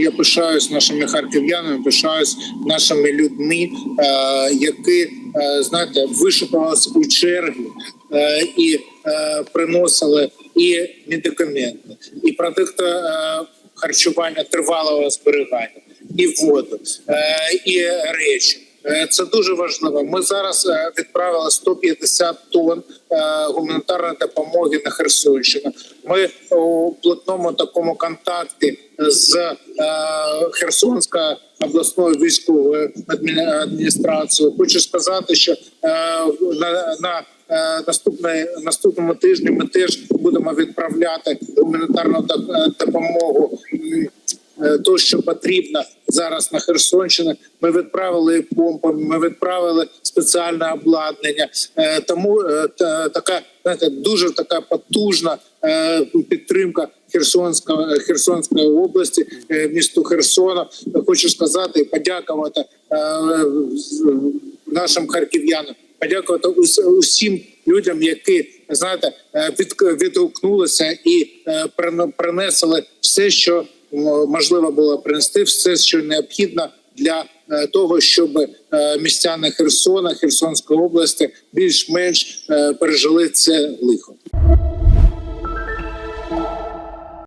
Я пишаюсь нашими харків'янами, пишаюсь нашими людьми, е, які е, знаєте, вишукувалися у черги е, і приносили і медикаменти, і продукти харчування тривалого зберігання, і воду, і речі. Це дуже важливо. Ми зараз відправили 150 тонн гуманітарної допомоги на Херсонщину. Ми у плотному такому контакті з е, Херсонською обласною військовою адмі- адміністрацією. Хочу сказати, що е, на, на е, наступний наступному тижні ми теж будемо відправляти гуманітарну е, допомогу. Е, То, що потрібно зараз на Херсонщині, ми відправили помпи, ми відправили спеціальне обладнання. Е, Тому е, така знаєте, дуже така потужна підтримка Херсонської Херсонської області, місту Херсона. Хочу сказати і подякувати нашим харків'янам, подякувати усім людям, які знаєте, відгукнулися і принесли все, що можливо було принести, все, що необхідно для е, того, щоб е, містяни Херсона, Херсонської області більш-менш е, пережили це лихо.